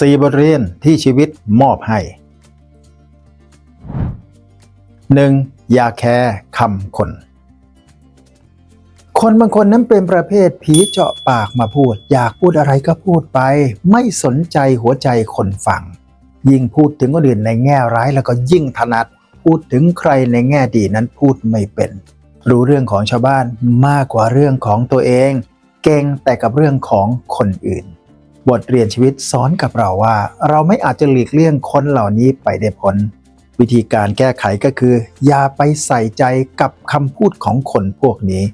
4 บทเรียนที่ชีวิตมอบให้ 1. อย่าแคร์คำคน คนบางคนนั้นเป็นประเภทผีเจาะปากมาพูด อยากพูดอะไรก็พูดไป ไม่สนใจหัวใจคนฟัง ยิ่งพูดถึงคนอื่นในแง่ร้ายแล้วก็ยิ่งถนัด พูดถึงใครในแง่ดีนั้นพูดไม่เป็น รู้เรื่องของชาวบ้านมากกว่าเรื่องของตัวเอง เก่งแต่กับเรื่องของคนอื่น บทเรียนชีวิตสอนกับเราว่า เราไม่อาจจะหลีกเลี่ยงคนเหล่านี้ไปได้พ้นวิธีการแก้ไขก็คือ อย่าไปใส่ใจกับคำพูดของคนพวกนี้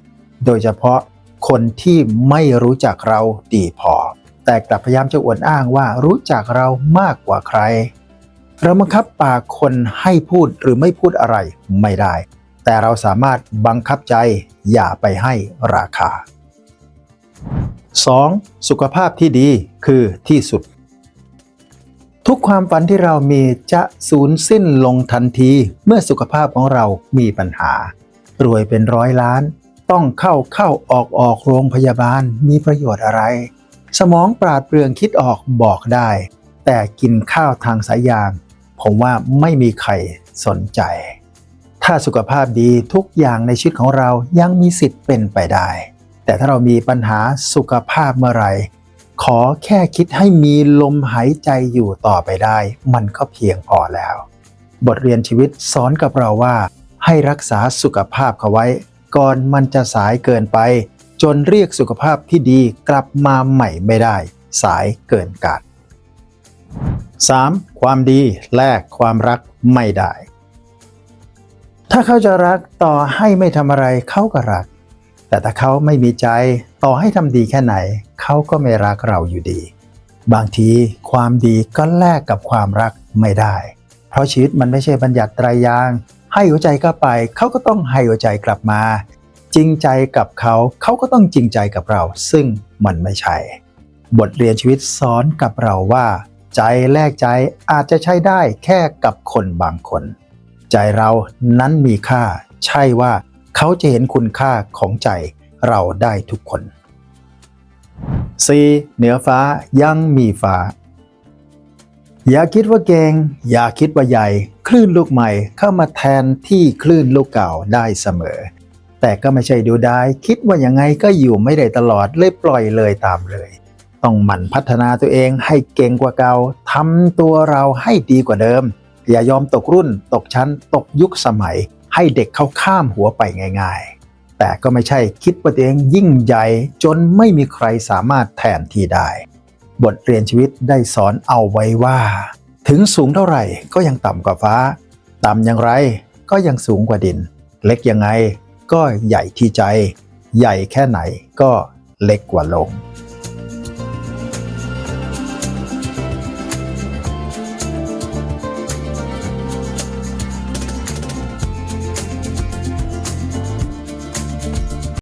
โดยเฉพาะคนที่ไม่รู้จักเราดีพอ แต่กลับพยายามจะอวดอ้างว่ารู้จักเรามากกว่าใคร เราบังคับปากคนให้พูดหรือไม่พูดอะไรไม่ได้ แต่เราสามารถบังคับใจอย่าไปให้ราคา 2. สุขภาพที่ดี คือที่สุด ทุกความฝันที่เรามีจะสูญสิ้นลงทันทีเมื่อสุขภาพของเรามีปัญหา รวยเป็นร้อยล้าน ต้องเข้าเข้าออกออกโรงพยาบาลมีประโยชน์อะไร สมองปราดเปรื่องคิดออกบอกได้ แต่กินข้าวทางสายยาง ผมว่าไม่มีใครสนใจ ถ้าสุขภาพดีทุกอย่างในชีวิตของเรายังมีสิทธิ์เป็นไปได้ แต่ถ้าเรามีปัญหาสุขภาพเมื่อไหร่ ขอแค่คิดให้มีลมหายใจอยู่ต่อไปได้ มันก็เพียงพอแล้ว บทเรียนชีวิตสอนกับเราว่า ให้รักษาสุขภาพเขาไว้ ก่อนมันจะสายเกินไป จนเรียกสุขภาพที่ดีกลับมาใหม่ไม่ได้ สายเกินกาด 3. ความดีแลกความรักไม่ได้ ถ้าเขาจะรักต่อให้ไม่ทำอะไรเขาก็รัก แต่ถ้าเขาไม่มีใจต่อให้ทำดีแค่ไหน เขาก็ไม่รักเราอยู่ดี บางทีความดีก็แลกกับความรักไม่ได้ เพราะชีวิตมันไม่ใช่บัญญัติไตรยาง ให้หัวใจเข้าไป เขาก็ต้องให้หัวใจกลับมา จริงใจกับเขาเขาก็ต้องจริงใจกับเรา ซึ่งมันไม่ใช่ บทเรียนชีวิตสอนกับเราว่า ใจแลกใจอาจจะใช้ได้แค่กับคนบางคน ใจเรานั้นมีค่า ใช่ว่าเขาจะเห็นคุณค่าของใจเราได้ทุกคน 4. เหนือฟ้ายังมีฟ้า อย่าคิดว่าเก่งอย่าคิดว่าใหญ่ คลื่นลูกใหม่เข้ามาแทนที่คลื่นลูกเก่าได้เสมอ แต่ก็ไม่ใช่ดูได้คิดว่ายังไงก็อยู่ไม่ได้ตลอดเลยปล่อยเลยตามเลย ต้องหมั่นพัฒนาตัวเองให้เก่งกว่าเก่าทำตัวเราให้ดีกว่าเดิม อย่ายอมตกรุ่น ตกชั้น ตกยุคสมัย ให้เด็กเขาข้ามหัวไปง่าย ๆ แต่ก็ไม่ใช่คิดว่าตัวเองยิ่งใหญ่จนไม่มีใครสามารถแทนที่ได้ บทเรียนชีวิตได้สอนเอาไว้ว่า ถึงสูงเท่าไหร่ก็ยังต่ำกว่าฟ้า ต่ำอย่างไรก็ยังสูงกว่าดิน เล็กยังไงก็ใหญ่ที่ใจ ใหญ่แค่ไหนก็เล็กกว่าลม